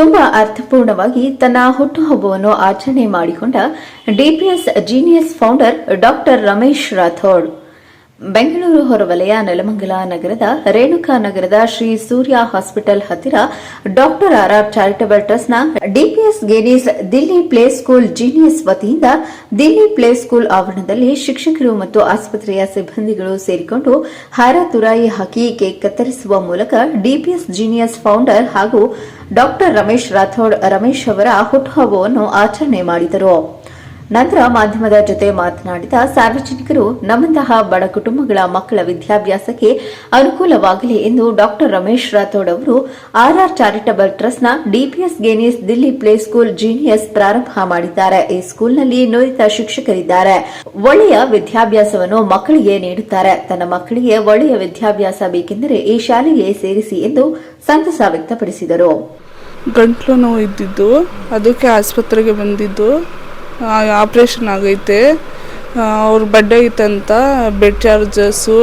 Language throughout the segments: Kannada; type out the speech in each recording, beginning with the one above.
ತುಂಬಾ ಅರ್ಥಪೂರ್ಣವಾಗಿ ತನ್ನ ಹುಟ್ಟುಹಬ್ಬವನ್ನು ಆಚರಣೆ ಮಾಡಿಕೊಂಡ DPS genius founder doctor Ramesh Rathod. Bengaluru ಹೊರವಲಯ, Nelamangala ನಗರದ ರೇಣುಕಾ ನಗರದ ಶ್ರೀ ಸೂರ್ಯ ಹಾಸ್ಪಿಟಲ್ ಹತ್ತಿರ ಡಾಕ್ಟರ್ ಆರ್ ಆರ್ ಚಾರಿಟಬಲ್ ಟ್ರಸ್ಟ್ನ DPS genius Delhi play school genius ವತಿಯಿಂದ ದಿಲ್ಲಿ ಪ್ಲೇ ಸ್ಕೂಲ್ ಆವರಣದಲ್ಲಿ ಶಿಕ್ಷಕರು ಮತ್ತು ಆಸ್ಪತ್ರೆಯ ಸಿಬ್ಬಂದಿಗಳು ಸೇರಿಕೊಂಡು ಹಾರ ತುರಾಯಿ ಹಾಕಿ ಕೇಕ್ ಕತ್ತರಿಸುವ ಮೂಲಕ ಡಿಪಿಎಸ್ ಜೀನಿಯಸ್ ಫೌಂಡರ್ ಹಾಗೂ ಡಾಕ್ಟರ್ ರಮೇಶ್ ರಾಥೋಡ್ ರಮೇಶ್ ಅವರ ಹುಟ್ಟುಹಬ್ಬವನ್ನು ಆಚರಣೆ ಮಾಡಿದರು. ನಂತರ ಮಾಧ್ಯಮದ ಜೊತೆ ಮಾತನಾಡಿದ ಸಾರ್ವಜನಿಕರು, ನಮ್ಮಂತಹ ಬಡ ಕುಟುಂಬಗಳ ಮಕ್ಕಳ ವಿದ್ಯಾಭ್ಯಾಸಕ್ಕೆ ಅನುಕೂಲವಾಗಲಿ ಎಂದು ಡಾಕ್ಟರ್ ರಮೇಶ್ ರಾಥೋಡ್ ಅವರು ಆರ್ಆರ್ ಚಾರಿಟಬಲ್ ಟ್ರಸ್ಟ್ನ DPS genius Delhi play school genius ಪ್ರಾರಂಭ ಮಾಡಿದ್ದಾರೆ. ಈ ಸ್ಕೂಲ್ನಲ್ಲಿ ನುರಿತ ಶಿಕ್ಷಕರಿದ್ದಾರೆ. ಒಳ್ಳೆಯ ವಿದ್ಯಾಭ್ಯಾಸವನ್ನು ಮಕ್ಕಳಿಗೆ ನೀಡುತ್ತಾರೆ. ತನ್ನ ಮಕ್ಕಳಿಗೆ ಒಳ್ಳೆಯ ವಿದ್ಯಾಭ್ಯಾಸ ಬೇಕೆಂದರೆ ಈ ಶಾಲೆಗೆ ಸೇರಿಸಿ ಎಂದು ಸಂತಸ ವ್ಯಕ್ತಪಡಿಸಿದರು. ಗಂಟ್ಲು ನೋವು ಇದ್ದಿದ್ದು, ಅದಕ್ಕೆ ಆಸ್ಪತ್ರೆಗೆ ಬಂದಿದ್ದು ಆಪ್ರೇಷನ್ ಆಗೈತೆ. ಅವ್ರ ಬಡ್ಡೆ ಐತಂತ ಬೆಡ್ ಚಾರ್ಜಸ್ಸು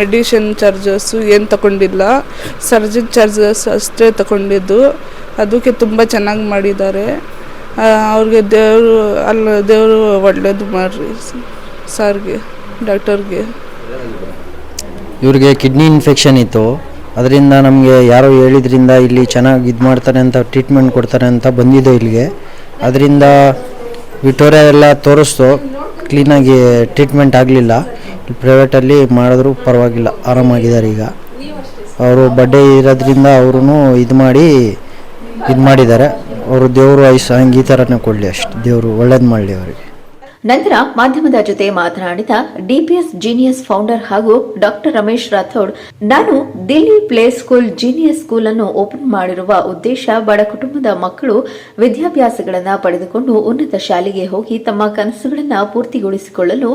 ಮೆಡಿಷನ್ ಚಾರ್ಜಸ್ಸು ಏನು ತಗೊಂಡಿಲ್ಲ ಸರ್ಜನ್ ಚಾರ್ಜಸ್ ಅಷ್ಟೇ ತಗೊಂಡಿದ್ದು ಅದಕ್ಕೆ ತುಂಬ ಚೆನ್ನಾಗಿ ಮಾಡಿದ್ದಾರೆ. ಅವ್ರಿಗೆ ದೇವರು, ಅಲ್ಲ, ದೇವರು ಒಳ್ಳೇದು ಮಾಡ್ರಿ ಸಾರ್ಗೆ, ಡಾಕ್ಟರ್ಗೆ. ಇವ್ರಿಗೆ ಕಿಡ್ನಿ ಇನ್ಫೆಕ್ಷನ್ ಇತ್ತು. ಅದರಿಂದ ನಮಗೆ ಯಾರೋ ಹೇಳಿದ್ರಿಂದ ಇಲ್ಲಿ ಚೆನ್ನಾಗಿ ಇದು ಮಾಡ್ತಾರೆ ಅಂತ ಟ್ರೀಟ್ಮೆಂಟ್ ಕೊಡ್ತಾರೆ ಅಂತ ಬಂದಿದ್ದು ಇಲ್ಲಿಗೆ. ಅದರಿಂದ ವಿಟೋರಿಯಾ ಎಲ್ಲ ತೋರಿಸ್ತು. ಕ್ಲೀನಾಗಿ ಟ್ರೀಟ್ಮೆಂಟ್ ಆಗಲಿಲ್ಲ. ಪ್ರೈವೇಟಲ್ಲಿ ಮಾಡಿದ್ರು ಪರವಾಗಿಲ್ಲ. ಆರಾಮಾಗಿದ್ದಾರೆ ಈಗ. ಅವರು ಬಡ್ಡೆ ಇರೋದ್ರಿಂದ ಅವರು ಇದು ಮಾಡಿ, ಇದು ಮಾಡಿದ್ದಾರೆ. ಅವರು ದೇವರು ಐಸ್ ಹಂಗೆ ಈ ಥರನೇ ಕೊಡಲಿ ಅಷ್ಟು. ದೇವರು ಒಳ್ಳೇದು ಮಾಡಲಿ ಅವರಿಗೆ. ನಂತರ ಮಾಧ್ಯಮದ ಜೊತೆ ಮಾತನಾಡಿದ ಡಿಪಿಎಸ್ ಜೀನಿಯಸ್ ಫೌಂಡರ್ ಹಾಗೂ ಡಾಕ್ಟರ್ ರಮೇಶ್ ರಾಥೋಡ್, ನಾನು Delhi play school genius school ಅನ್ನು ಓಪನ್ ಮಾಡಿರುವ ಉದ್ದೇಶ ಬಡ ಕುಟುಂಬದ ಮಕ್ಕಳು ವಿದ್ಯಾಭ್ಯಾಸಗಳನ್ನು ಪಡೆದುಕೊಂಡು ಉನ್ನತ ಶಾಲೆಗೆ ಹೋಗಿ ತಮ್ಮ ಕನಸುಗಳನ್ನು ಪೂರ್ತಿಗೊಳಿಸಿಕೊಳ್ಳಲು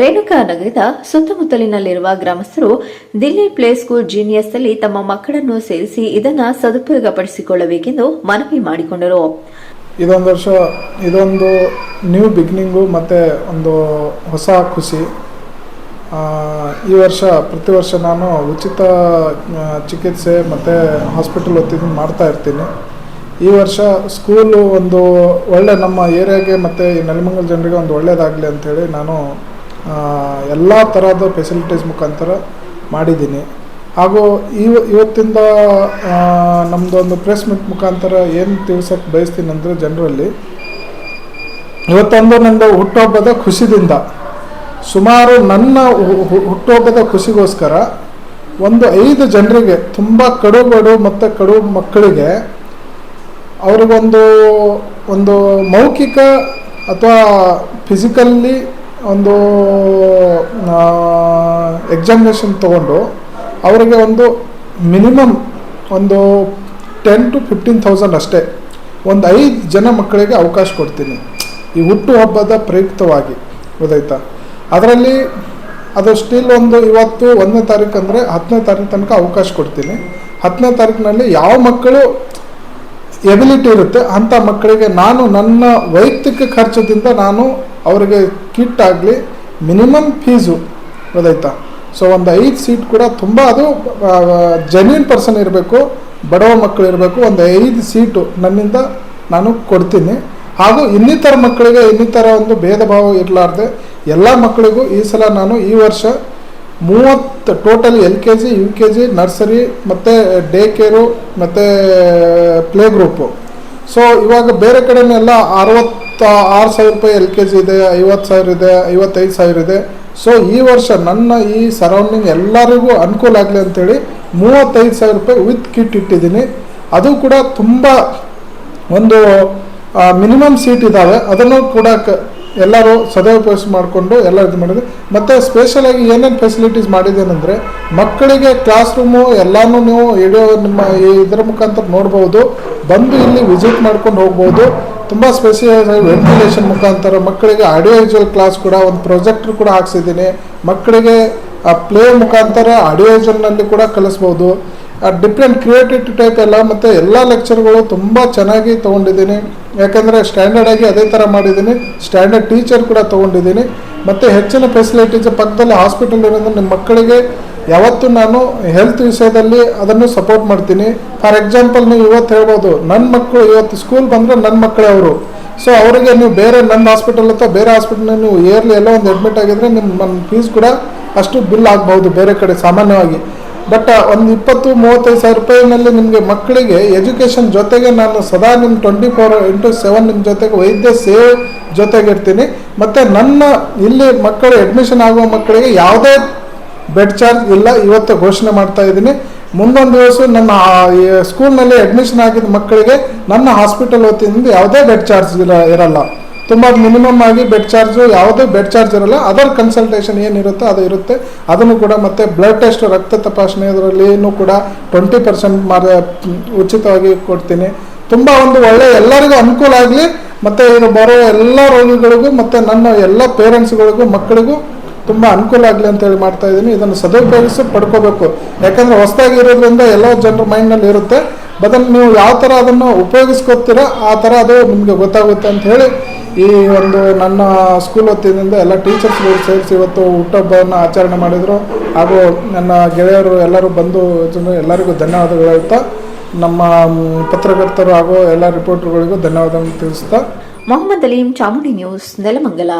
ರೇಣುಕಾ ನಗರದ ಸುತ್ತಮುತ್ತಲಿನಲ್ಲಿರುವ ಗ್ರಾಮಸ್ಥರು ದಿಲ್ಲಿ ಪ್ಲೇ ಸ್ಕೂಲ್ ಜೀನಿಯಸ್ ಅಲ್ಲಿ ತಮ್ಮ ಮಕ್ಕಳನ್ನು ಸೇರಿಸಿ ಇದನ್ನು ಸದುಪಯೋಗಪಡಿಸಿಕೊಳ್ಳಬೇಕೆಂದು ಮನವಿ ಮಾಡಿಕೊಂಡರು. ಇದೊಂದು ವರ್ಷ, ಇದೊಂದು ನ್ಯೂ ಬಿಗ್ನಿಂಗು ಮತ್ತು ಒಂದು ಹೊಸ ಖುಷಿ. ಈ ವರ್ಷ, ಪ್ರತಿ ವರ್ಷ ನಾನು ಉಚಿತ ಚಿಕಿತ್ಸೆ ಮತ್ತು ಹಾಸ್ಪಿಟಲ್ ಹೊತ್ತಿದ್ದು ಮಾಡ್ತಾ ಇರ್ತೀನಿ. ಈ ವರ್ಷ ಸ್ಕೂಲು ಒಂದು ಒಳ್ಳೆ, ನಮ್ಮ ಏರಿಯಾಗೆ ಮತ್ತು ಈ ನೆಲಮಂಗಲ ಜನರಿಗೆ ಒಂದು ಒಳ್ಳೆಯದಾಗಲಿ ಅಂಥೇಳಿ ನಾನು ಎಲ್ಲ ಥರದ ಫೆಸಿಲಿಟೀಸ್ ಮುಖಾಂತರ ಮಾಡಿದ್ದೀನಿ. ಹಾಗೂ ಇವ, ಇವತ್ತಿಂದ ನಮ್ಮದೊಂದು ಪ್ರೆಸ್ ಮೀಟ್ ಮುಖಾಂತರ ಏನು ತಿಳ್ಸಕ್ಕೆ ಬಯಸ್ತೀನಿ ಅಂದರೆ ಜನರಲ್ಲಿ ಇವತ್ತೊಂದು ನನ್ನದು ಹುಟ್ಟುಹಬ್ಬದ ಖುಷಿದಿಂದ, ಸುಮಾರು ನನ್ನ ಹುಟ್ಟುಹಬ್ಬದ ಖುಷಿಗೋಸ್ಕರ ಒಂದು ಐದು ಜನರಿಗೆ, ತುಂಬ ಕಡು ಬಡು ಮತ್ತು ಕಡು ಮಕ್ಕಳಿಗೆ, ಅವ್ರಿಗೊಂದು, ಒಂದು ಮೌಖಿಕ ಅಥವಾ ಫಿಸಿಕಲ್ಲಿ ಒಂದು ಎಕ್ಸಾಮಿನೇಷನ್ ತಗೊಂಡು ಅವರಿಗೆ ಒಂದು ಮಿನಿಮಮ್ ಒಂದು ಟೆನ್ ಟು ಫಿಫ್ಟೀನ್ ತೌಸಂಡ್ ಅಷ್ಟೇ. ಒಂದು ಐದು ಜನ ಮಕ್ಕಳಿಗೆ ಅವಕಾಶ ಕೊಡ್ತೀನಿ. ಈ ಹುಟ್ಟುಹಬ್ಬದ ಪ್ರಯುಕ್ತವಾಗಿ. ಗೊತ್ತಾಯ್ತಾ? ಅದರಲ್ಲಿ ಅದು ಸ್ಟಿಲ್ ಒಂದು ಇವತ್ತು ಒಂದನೇ ತಾರೀಕು ಅಂದರೆ ಹತ್ತನೇ ತಾರೀಕು ತನಕ ಅವಕಾಶ ಕೊಡ್ತೀನಿ. ಹತ್ತನೇ ತಾರೀಕಿನಲ್ಲಿ ಯಾವ ಮಕ್ಕಳು ಎಬಿಲಿಟಿ ಇರುತ್ತೆ, ಅಂಥ ಮಕ್ಕಳಿಗೆ ನಾನು ನನ್ನ ವೈಯಕ್ತಿಕ ಖರ್ಚದಿಂದ ನಾನು ಅವರಿಗೆ ಕಿಟ್ ಆಗಲಿ, ಮಿನಿಮಮ್ ಫೀಸು. ಗೊತ್ತಾಯ್ತಾ? ಸೊ ಒಂದು ಐದು ಸೀಟ್ ಕೂಡ ತುಂಬ ಅದು ಜೆನ್ಯೂನ್ ಪರ್ಸನ್ ಇರಬೇಕು, ಬಡವ ಮಕ್ಕಳು ಇರಬೇಕು, ಒಂದು ಐದು ಸೀಟು ನನ್ನಿಂದ ನಾನು ಕೊಡ್ತೀನಿ. ಹಾಗೂ ಇನ್ನಿತರ ಮಕ್ಕಳಿಗೆ ಇನ್ನಿತರ ಒಂದು ಭೇದ ಭಾವ ಇರಲಾರ್ದೆ, ಎಲ್ಲ ಮಕ್ಕಳಿಗೂ ಈ ಸಲ ನಾನು ಈ ವರ್ಷ ಮೂವತ್ತು total L K G, U K G, nursery, ಮತ್ತು ಡೇ ಕೇರು ಮತ್ತು ಪ್ಲೇ ಗ್ರೂಪು ಸೊ ಇವಾಗ ಬೇರೆ ಕಡೆನೆಲ್ಲ ಅರವತ್ತ ಆರು ಸಾವಿರ ರೂಪಾಯಿ ಎಲ್ ಕೆ ಜಿ ಇದೆ, ಐವತ್ತು ಸಾವಿರ ಇದೆ, ಐವತ್ತೈದು ಸಾವಿರ ಇದೆ. ಸೊ ಈ ವರ್ಷ ನನ್ನ ಈ ಸರೌಂಡಿಂಗ್ ಎಲ್ಲರಿಗೂ ಅನುಕೂಲ ಆಗಲಿ ಅಂತೇಳಿ ಮೂವತ್ತೈದು ಸಾವಿರ ರೂಪಾಯಿ ವಿತ್ ಕಿಟ್ ಇಟ್ಟಿದ್ದೀನಿ. ಅದು ಕೂಡ ತುಂಬ ಒಂದು ಮಿನಿಮಮ್ ಸೀಟ್ ಇದ್ದಾವೆ ಅದನ್ನು ಕೂಡ ಎಲ್ಲರೂ ಸದುಪಯೋಗ ಮಾಡಿಕೊಂಡು ಎಲ್ಲ ಇದು ಮಾಡಿದ್ರು. ಮತ್ತು ಸ್ಪೆಷಲಾಗಿ ಏನೇನು ಫೆಸಿಲಿಟೀಸ್ ಮಾಡಿದ್ದೇನೆಂದರೆ, ಮಕ್ಕಳಿಗೆ ಕ್ಲಾಸ್ ರೂಮು ಎಲ್ಲನೂ ನೀವು ವಿಡಿಯೋ ನಿಮ್ಮ ಇದರ ಮುಖಾಂತರ ನೋಡ್ಬೋದು. ಬಂದು ಇಲ್ಲಿ ವಿಸಿಟ್ ಮಾಡ್ಕೊಂಡು ಹೋಗ್ಬೋದು. ತುಂಬ ಸ್ಪೆಷಲ್ ವೆಂಟಿಲೇಷನ್ ಮುಖಾಂತರ ಮಕ್ಕಳಿಗೆ ಆಡಿಯೋ ವಿಜುವಲ್ ಕ್ಲಾಸ್ ಕೂಡ, ಒಂದು ಪ್ರೊಜೆಕ್ಟ್ರ್ ಕೂಡ ಹಾಕ್ಸಿದ್ದೀನಿ. ಮಕ್ಕಳಿಗೆ ಆ ಪ್ಲೇ ಮುಖಾಂತರ ಆಡಿಯೋ ವಿಜುವಲ್ನಲ್ಲಿ ಕೂಡ ಕಲಿಸ್ಬೋದು. ಡಿಫ್ರೆಂಟ್ ಕ್ರಿಯೇಟಿವ್ ಟೈಪ್ ಎಲ್ಲ ಮತ್ತು ಎಲ್ಲ ಲೆಕ್ಚರ್ಗಳು ತುಂಬ ಚೆನ್ನಾಗಿ ತೊಗೊಂಡಿದ್ದೀನಿ. ಯಾಕಂದರೆ ಸ್ಟ್ಯಾಂಡರ್ಡಾಗಿ ಅದೇ ಥರ ಮಾಡಿದ್ದೀನಿ. ಸ್ಟ್ಯಾಂಡರ್ಡ್ ಟೀಚರ್ ಕೂಡ ತೊಗೊಂಡಿದ್ದೀನಿ. ಮತ್ತು ಹೆಚ್ಚಿನ ಫೆಸಿಲಿಟೀಸ್ ಪಕ್ಕದಲ್ಲಿ ಹಾಸ್ಪಿಟಲ್ ಇರೋದ್ರಿಂದ ನಿಮ್ಮ ಮಕ್ಕಳಿಗೆ ಯಾವತ್ತೂ ನಾನು ಹೆಲ್ತ್ ವಿಷಯದಲ್ಲಿ ಅದನ್ನು ಸಪೋರ್ಟ್ ಮಾಡ್ತೀನಿ. ಫಾರ್ ಎಕ್ಸಾಂಪಲ್ ನೀವು ಇವತ್ತು ಹೇಳ್ಬೋದು ನನ್ನ ಮಕ್ಕಳು ಇವತ್ತು ಸ್ಕೂಲ್ ಬಂದರೆ ನನ್ನ ಮಕ್ಕಳೇ ಅವರು. ಸೊ ಅವರಿಗೆ ನೀವು ಬೇರೆ ನನ್ನ ಹಾಸ್ಪಿಟಲ್ ಅಥವಾ ಬೇರೆ ಹಾಸ್ಪಿಟಲ್ನ ನೀವು ಇಯರ್ಲಿ ಎಲ್ಲೋ ಒಂದು ಅಡ್ಮಿಟ್ ಆಗಿದ್ರೆ ನಿಮ್ಮ ಫೀಸ್ ಕೂಡ ಅಷ್ಟು ಬಿಲ್ ಆಗ್ಬೋದು ಬೇರೆ ಕಡೆ ಸಾಮಾನ್ಯವಾಗಿ. ಬಟ್ ಒಂದು ಇಪ್ಪತ್ತು, ಮೂವತ್ತೈದು ಸಾವಿರ ರೂಪಾಯಿನಲ್ಲಿ ನಿಮಗೆ ಮಕ್ಕಳಿಗೆ ಎಜುಕೇಷನ್ ಜೊತೆಗೆ ನಾನು ಸದಾ ನಿಮ್ಮ ಟ್ವೆಂಟಿ ಫೋರ್ ಇಂಟು ಸೆವೆನ್ ನಿಮ್ಮ ಜೊತೆಗೆ ವೈದ್ಯ ಸೇವೆ ಜೊತೆಗೆ ಇರ್ತೀನಿ. ಮತ್ತು ನನ್ನ ಇಲ್ಲಿ ಮಕ್ಕಳು ಅಡ್ಮಿಷನ್ ಆಗುವ ಮಕ್ಕಳಿಗೆ ಯಾವುದೇ ಬೆಡ್ ಚಾರ್ಜ್ ಇಲ್ಲ. ಇವತ್ತು ಘೋಷಣೆ ಮಾಡ್ತಾ ಇದ್ದೀನಿ. ಮುಂದೊಂದು ದಿವಸ ನನ್ನ ಸ್ಕೂಲ್ನಲ್ಲಿ ಅಡ್ಮಿಷನ್ ಆಗಿದ್ದ ಮಕ್ಕಳಿಗೆ ನನ್ನ ಹಾಸ್ಪಿಟಲ್ ವತಿಯಿಂದ ಯಾವುದೇ ಬೆಡ್ ಚಾರ್ಜ್ ಇರ ಇರಲ್ಲ. ತುಂಬ ಮಿನಿಮಮ್ ಆಗಿ ಬೆಡ್ ಚಾರ್ಜು ಯಾವುದೇ ಬೆಡ್ ಚಾರ್ಜ್ ಇರಲ್ಲ ಅದರ್ ಕನ್ಸಲ್ಟೇಷನ್ ಏನಿರುತ್ತೋ ಅದು ಇರುತ್ತೆ. ಅದನ್ನು ಕೂಡ ಮತ್ತೆ ಬ್ಲಡ್ ಟೆಸ್ಟ್ ರಕ್ತ ತಪಾಸಣೆ ಇದರಲ್ಲಿನೂ ಕೂಡ ಟ್ವೆಂಟಿ ಪರ್ಸೆಂಟ್ ಮಾರ, ಉಚಿತವಾಗಿ ಕೊಡ್ತೀನಿ. ತುಂಬ ಒಂದು ಒಳ್ಳೆ ಎಲ್ಲರಿಗೂ ಅನುಕೂಲ ಆಗಲಿ, ಮತ್ತು ಇನ್ನು ಬರೋ ಎಲ್ಲ ರೋಗಿಗಳಿಗೂ, ಮತ್ತು ನನ್ನ ಎಲ್ಲ ಪೇರೆಂಟ್ಸ್ಗಳಿಗೂ ಮಕ್ಕಳಿಗೂ ತುಂಬ ಅನುಕೂಲ ಆಗಲಿ ಅಂತೇಳಿ ಮಾಡ್ತಾ ಇದ್ದೀನಿ. ಇದನ್ನು ಸದುಪಯೋಗಿಸಿ ಪಡ್ಕೋಬೇಕು. ಯಾಕಂದರೆ ಹೊಸದಾಗಿ ಇರೋದ್ರಿಂದ ಎಲ್ಲ ಜನರ ಮೈಂಡ್ನಲ್ಲಿ ಇರುತ್ತೆ. ಬದಲು ನೀವು ಯಾವ ಥರ ಅದನ್ನು ಉಪಯೋಗಿಸ್ಕೊತೀರೋ, ಆ ಥರ ಅದು ನಿಮಗೆ ಗೊತ್ತಾಗುತ್ತೆ ಅಂತ ಹೇಳಿ ಈ ಒಂದು ನನ್ನ ಸ್ಕೂಲ್ ವತಿಯಿಂದ ಎಲ್ಲ ಟೀಚರ್ಸ್ಗಳು ಸೇರಿಸಿ ಇವತ್ತು ಹುಟ್ಟಹಬ್ಬವನ್ನು ಆಚರಣೆ ಮಾಡಿದರು. ಹಾಗೂ ನನ್ನ ಗೆಳೆಯರು ಎಲ್ಲರೂ ಬಂದು ಎಲ್ಲರಿಗೂ ಧನ್ಯವಾದಗಳು ಹೇಳ್ತಾ, ನಮ್ಮ ಪತ್ರಕರ್ತರು ಹಾಗೂ ಎಲ್ಲ ರಿಪೋರ್ಟರ್ಗಳಿಗೂ ಧನ್ಯವಾದಗಳನ್ನು ತಿಳಿಸ್ತಾ. ಮೊಹಮ್ಮದ್ ಅಲೀಂ ಚಾಮುಂಡಿ ನ್ಯೂಸ್ ನೆಲಮಂಗಲ.